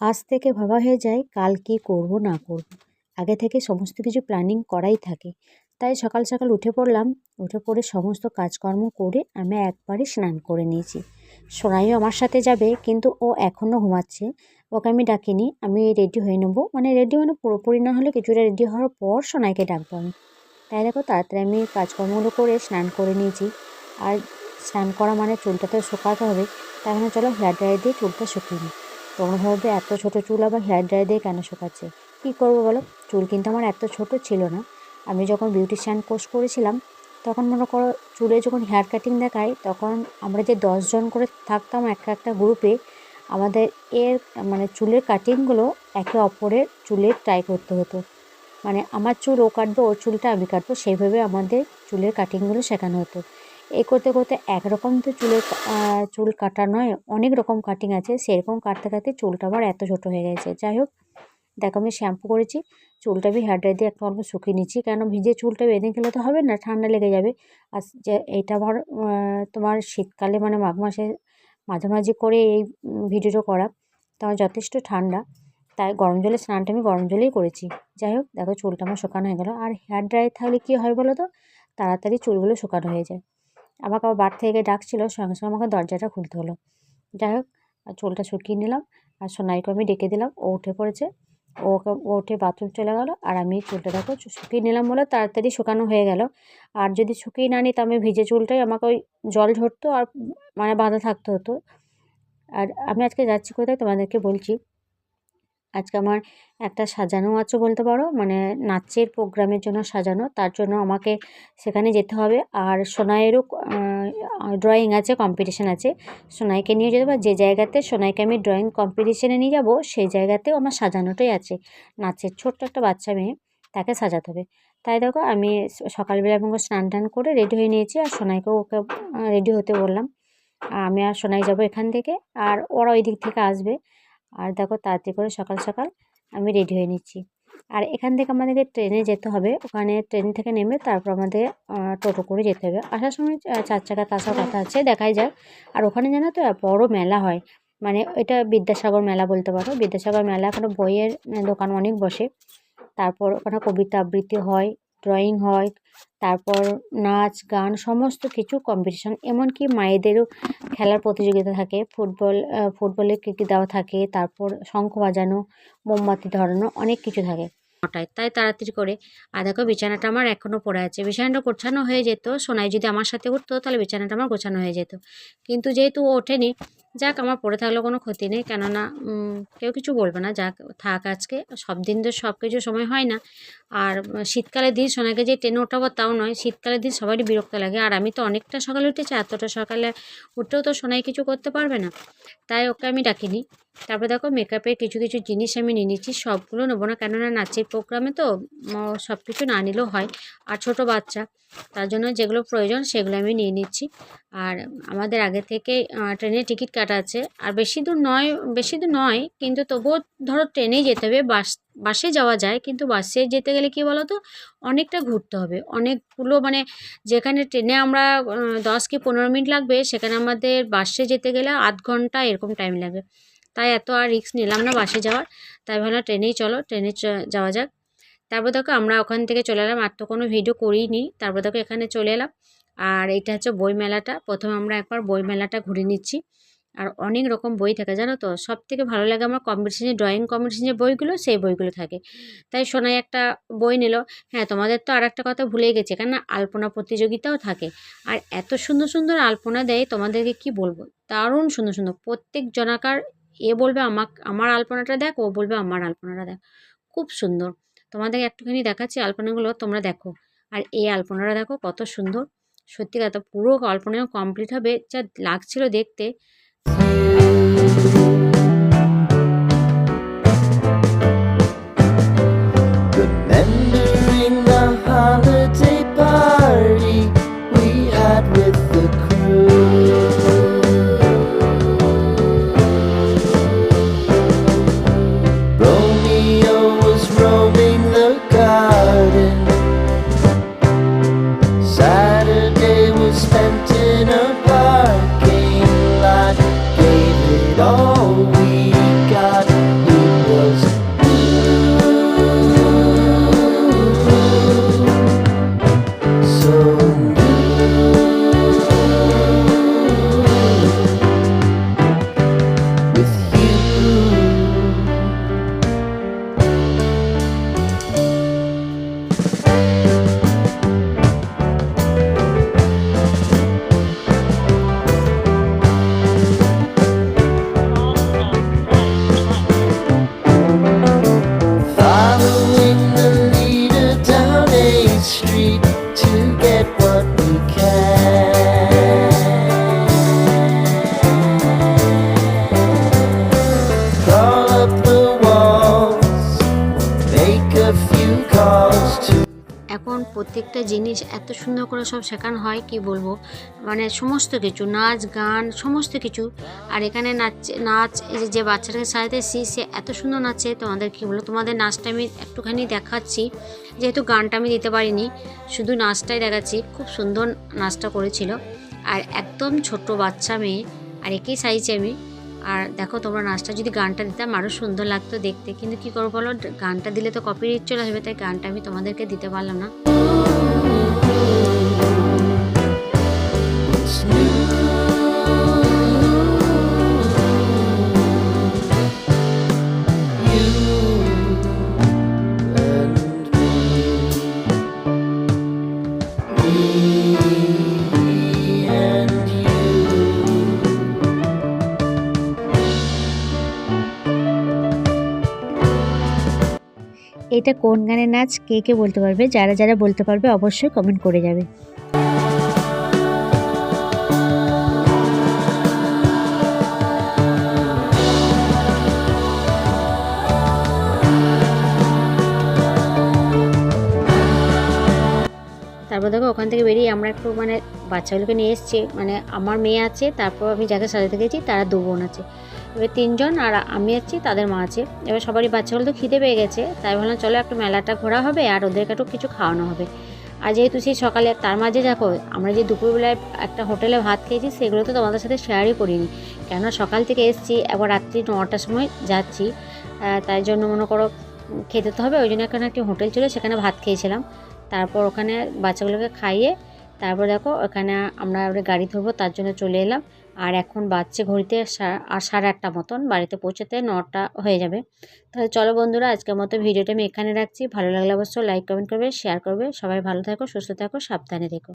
আজ থেকে ভাবা হয়ে যায় কাল কী করব, না করব। আগে থেকে সমস্ত কিছু প্ল্যানিং করাই থাকে। তাই সকাল সকাল উঠে পড়লাম। উঠে পড়ে সমস্ত কাজকর্ম করে আমি একবারে স্নান করে নিয়েছি। সোনাইও আমার সাথে যাবে, কিন্তু ও এখনও ঘুমাচ্ছে। ওকে আমি ডাকিনি, আমি রেডি হয়ে নেব। মানে রেডি মানে পুরোপুরি না হলে কিছুটা রেডি হওয়ার পর সোনাইকে ডাকবো আমি। তাই দেখো তাড়াতাড়ি আমি কাজকর্মগুলো করে স্নান করে নিয়েছি। আর স্নান করা মানে চুলটা তো শুকাতে হবে। তাই চলো হেয়ার ড্রায়ার দিয়ে চুলটা শুকিয়ে নিই। তোমরা ভাববে এত ছোটো চুল আবার হেয়ার ড্রায়ার দিয়ে কেন শোকাচ্ছে? কী করব বলো? চুল কিন্তু আমার এত ছোট ছিল না। আমি যখন বিউটিশিয়ান কোর্স করেছিলাম, তখন মনে করো চুলে যখন হেয়ার কাটিং দেখায় তখন আমরা যে দশজন করে থাকতাম একটা একটা গ্রুপে আমাদের এর মানে চুলের কাটিংগুলো একে অপরের চুলের ট্রাই করতে হতো। মানে আমার চুল ও কাটবে, ওর চুলটা আমি কাটবো, সেইভাবে আমাদের চুলের কাটিংগুলো শেখানো হতো। এই করতে করতে একরকম তো চুলের চুল কাটা নয়, অনেক রকম কাটিং আছে। সেরকম কাটতে কাটতে চুলটা আবার এত ছোটো হয়ে গেছে। যাই হোক, দেখো আমি শ্যাম্পু করেছি, চুলটা আমি হেয়ার দিয়ে একটু অল্প শুকিয়ে নিচ্ছি। কেন ভিজে চুলটা বেঁধে গেলে তো হবে না, ঠান্ডা লেগে যাবে। আর যে এইটা আমার তোমার শীতকালে মানে মাঘ মাসে মাঝামাঝি করে এই ভিডিওটা করা তোমার যথেষ্ট ঠান্ডা। তাই গরম জলে স্নানটা আমি গরম জলেই করেছি। যাই হোক, দেখো চুলটা আমার শুকানো হয়ে গেলো। আর হেয়ার ড্রাই থাকলে কী হয় বলো তো? তাড়াতাড়ি চুলগুলো শুকানো হয়ে যায়। আমাকে আবার বার থেকে ডাকছিল, সঙ্গে সঙ্গে আমাকে দরজাটা খুলতে হলো। যাই হোক চুলটা শুকিয়ে নিলাম, আর সোনাইকে আমি ডেকে দিলাম। ও উঠে পড়েছে, ওকে, ও উঠে বাথরুম চলে গেলো, আর আমি চুলটা দেখো শুকিয়ে নিলাম বলে তাড়াতাড়ি শুকানো হয়ে গেল। আর যদি শুকিয়ে না নিই আমি ভিজে চুলটাই আমাকে ওই জল ঝরতো আর মানে বাঁধা থাকতে হতো। আর আমি আজকে যাচ্ছি কোথায় তোমাদেরকে বলছি আজকে আমার একটা সাজানো আছে বলতে পারো। মানে নাচের প্রোগ্রামের জন্য সাজানো। তার জন্য আমাকে সেখানে যেতে হবে। আর সোনাইয়েরও ড্রয়িং আছে কম্পিটিশান আছে। সোনাইকে নিয়ে যেতে যে জায়গাতে সোনাইকে আমি ড্রয়িং কম্পিটিশানে নিয়ে যাব, সেই জায়গাতেও আমার সাজানোটাই আছে। নাচের ছোট্ট একটা বাচ্চা মেয়ে, তাকে সাজাতে হবে। তাই দেখো, আমি সকালবেলা এবং স্নান টান করে রেডি হয়ে নিয়েছি। আর সোনাইকেও ওকে রেডি হতে বললাম। আমি আর সোনাই যাব এখান থেকে। আর ওরা ওই দিক থেকে আসবে। আর দেখো তাড়াতাড়ি করে সকাল সকাল আমি রেডি হয়ে নিচ্ছি। আর এখান থেকে আমাদেরকে ট্রেনে যেতে হবে। ওখানে ট্রেন থেকে নেমে তারপর আমাদের টোটো করে যেতে হবে। আসার সময় চার চাকাতে আসার কথা আছে, দেখাই যাক। আর ওখানে জানো তো বড় মেলা হয়। মানে এটা বিদ্যাসাগর মেলা বলতে পারো। বিদ্যাসাগর মেলা এখানে বইয়ের দোকান অনেক বসে। তারপর ওখানে কবিতা আবৃত্তি হয়। ড্রয়িং হয়, তারপর নাচ, গান, সমস্ত কিছু কম্পিটিশন এমনকি মায়েদেরও খেলার প্রতিযোগিতা থাকে। ফুটবল ফুটবলের ক্রিকেট দেওয়া থাকে, তারপর শঙ্খ বাজানো, মোমবাতি ধরানো, অনেক কিছু থাকে। তাই তাড়াতাড়ি করে। আর দেখো, বিছানাটা আমার এখনও পড়ে আছে। বিছানাটা গোছানো হয়ে যেত, সোনাই যদি আমার সাথে উঠতো, তাহলে বিছানাটা আমার গোছানো হয়ে যেত। কিন্তু যেহেতু ওঠেনি যাক, আমার পড়ে থাকলেও কোনো ক্ষতি নেই। কেননা কেউ কিছু বলবে না। যাক, থাক আজকে। সব দিন তো সব কিছু সময় হয় না। আর শীতকালের দিন সোনাকে যে ট্রেনে ওঠাবো তাও নয়, শীতকালের দিন সবারই বিরক্ত লাগে। আর আমি তো অনেকটা সকালে উঠেছি, এতটা সকালে উঠেও তো সোনাই কিছু করতে পারবে না। তাই ওকে আমি ডাকিনি। তারপরে দেখো মেকআপের কিছু কিছু জিনিস আমি নিয়ে নিচ্ছি, সবগুলো নেব না। কেননা নাচের প্রোগ্রামে তো সব কিছু না নিলেও হয়। আর ছোট বাচ্চা, তার জন্য যেগুলো প্রয়োজন সেগুলো আমি নিয়ে নিচ্ছি। আর আমাদের আগে থেকে ট্রেনের টিকিট কাটা আছে। আর বেশি দূর নয়, বেশি দূর নয়, কিন্তু তবুও ধরো ট্রেনেই যেতে হবে, বাস, বাসে যাওয়া যায়। কিন্তু বাসে যেতে গেলে কি বলো তো অনেকটা ঘুরতে হবে। অনেকগুলো মানে যেখানে ট্রেনে আমরা দশ কি পনেরো মিনিট লাগবে, সেখানে আমাদের বাসে যেতে গেলে আধ ঘণ্টা এরকম টাইম লাগে তাই এত আর রিস্ক নিলাম না বাসে যাওয়ার। তাই ভাবলাম ট্রেনেই চলো, ট্রেনে যাওয়া যাক। তারপর দেখো আমরা ওখান থেকে চলে এলাম, আর তো কোনো ভিডিও করিনি। তারপর দেখো এখানে চলে এলাম। আর এটা হচ্ছে বই মেলাটা। প্রথমে আমরা একবার বই মেলাটা ঘুরে নিচ্ছি। আর অনেক রকম বই থাকে, জানো তো? সব থেকে ভালো লাগে আমার কম্পিটিশনে ড্রয়িং কম্পিটিশনের বইগুলো, সেই বইগুলো থাকে। তাই সোনাই একটা বই নিল। হ্যাঁ তোমাদের তো আর একটা কথা ভুলে গেছে কেন আলপনা প্রতিযোগিতাও থাকে। আর এত সুন্দর সুন্দর আলপনা দেয়, তোমাদেরকে কি বলব? দারুণ সুন্দর সুন্দর। প্রত্যেক জনাকার এ বলবে আমাক, আমার আলপনাটা দেখ, ও বলবে আমার আলপনাটা দেখ। খুব সুন্দর। তোমাদের একটুখানি দেখাচ্ছি আলপনাগুলো, তোমরা দেখো। আর এই আলপনাটা দেখো কত সুন্দর। সত্যি কথা, পুরো আলপনা কমপ্লিট হবে। যা লাগছিল দেখতে। প্রত্যেকটা জিনিস এত সুন্দর করে সব শেখানো হয়, কি বলব? মানে সমস্ত কিছু, নাচ, গান, সমস্ত কিছু। আর এখানে নাচ নাচ যে- বাচ্চাটাকে সাজাতে এসেছি, সে এত সুন্দর নাচে। তোমাদের কি বলব? তোমাদের নাচটা আমি একটুখানি দেখাচ্ছি। যেহেতু গানটা আমি দিতে পারিনি, শুধু নাচটাই দেখাচ্ছি। খুব সুন্দর নাচটা করেছিল। আর একদম ছোট বাচ্চা মেয়ে, আর একেই সাইজে আমি আর দেখো, তোমরা নাচটা যদি গানটা দিতাম আরও সুন্দর লাগতো দেখতে। কিন্তু কী করব বলো? গানটা দিলে তো কপিরাইট চলে আসবে, তাই গানটা আমি তোমাদেরকে দিতে পারলাম না। এটা কোন গানের নাচ? কে কে বলতে পারবে? যারা যারা বলতে পারবে, অবশ্যই কমেন্ট করে যাবে। তারপর দেখো, ওখান থেকে বেরিয়ে আমরা একটু মানে বাচ্চাগুলোকে নিয়ে এসেছি। মানে আমার মেয়ে আছে, তারপর আমি যাকে সাজাতে গেছি তারা দু বোন আছে। এবার তিনজন আর আমি আছি, তাদের মা আছে। এবার সবারই বাচ্চাগুলো তো খিদে পেয়ে গেছে, তাই ভাবলাম চলো একটু মেলাটা ঘোরা হবে আর ওদেরকে একটু কিছু খাওয়ানো হবে। আর যেহেতু সেই সকালে তার মাঝে দেখো, আমরা যে দুপুরবেলায় একটা হোটেলে ভাত খেয়েছি, সেগুলো তো তোমাদের সাথে শেয়ারই করিনি। কেননা সকাল থেকে এসেছি একবার রাত্রি নটার সময় যাচ্ছি তাই জন্য মনে করো খেতে তো হবে, ওই জন্য এখানে একটি হোটেল ছিল, সেখানে ভাত খেয়েছিলাম। তারপর ওখানে বাচ্চাগুলোকে খাইয়ে, তারপর দেখো ওখানে আমরা গাড়ি ধরবো, তার জন্য চলে এলাম। আর এখন বাচ্চা ঘড়িতে সাড়ে আটটা মতন, বাড়িতে পৌঁছাতে নটা হয়ে যাবে। তাহলে চলো বন্ধুরা, আজকের মতো ভিডিওটা আমি এখানে রাখছি। ভালো লাগলে অবশ্যই লাইক কমেন্ট করবে শেয়ার করবে। সবাই ভালো থাকো, সুস্থ থাকো, সাবধানে থেকো।